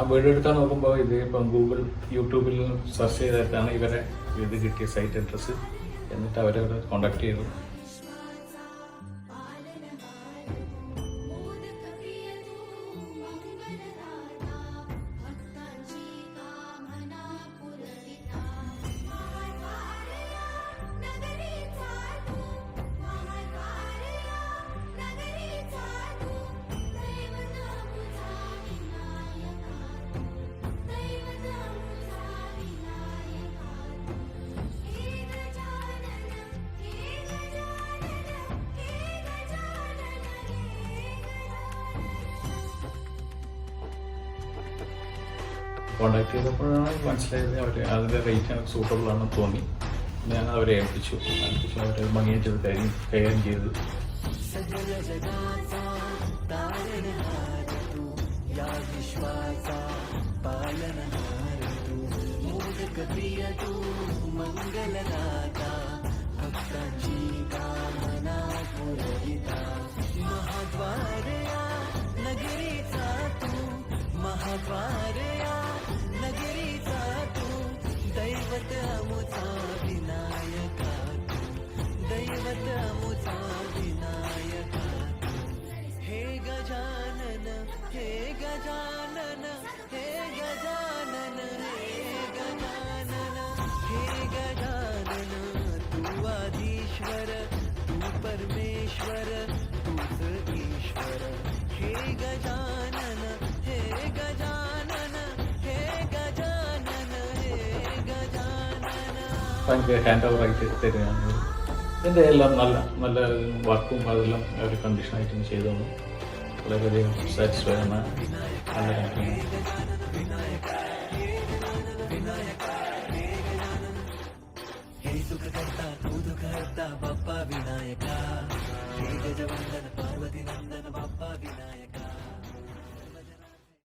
ഞാൻ വീഡിയോ എടുക്കാൻ നോക്കുമ്പോൾ ഇത് ഇപ്പം ഗൂഗിൾ യൂട്യൂബിൽ സെർച്ച് ചെയ്തിട്ടാണ് ഇവരെ ഇത് കിട്ടിയ സൈറ്റ് അഡ്രസ്സ് എന്നിട്ട് അവരെ കോണ്ടാക്ട് ചെയ്തു. കോണ്ടാക്ട് ചെയ്തപ്പോഴാണ് മനസ്സിലായത് അവർ അതിന്റെ റേറ്റ് എനിക്ക് സൂട്ടബിൾ ആണെന്ന് തോന്നി. ഞാൻ അവരെ ഏൽപ്പിച്ചു. ഏൽപ്പിച്ചു. അവരെ ഭംഗിയായിട്ട് ചെയ്ത് കാര്യം കൈകാര്യം ചെയ്തു. अमुचा विनायका दैवत अमुचा विनायका हे गजानन हे गजानन हे गजानन हे गजानन हे गजानन तू आधीश्वर तू परमेश्वर താങ്ക് ഹാൻഡ് ഓവർ ആയിട്ട് തരുകയാണ്. ഇതിന്റെ എല്ലാം നല്ല നല്ല വർക്കും അതെല്ലാം അവർ കണ്ടീഷനായിട്ടും ചെയ്തു തന്നു വളരെയധികം സാറ്റിസ്ഫൈ ആണ്. നല്ല കമ്പനി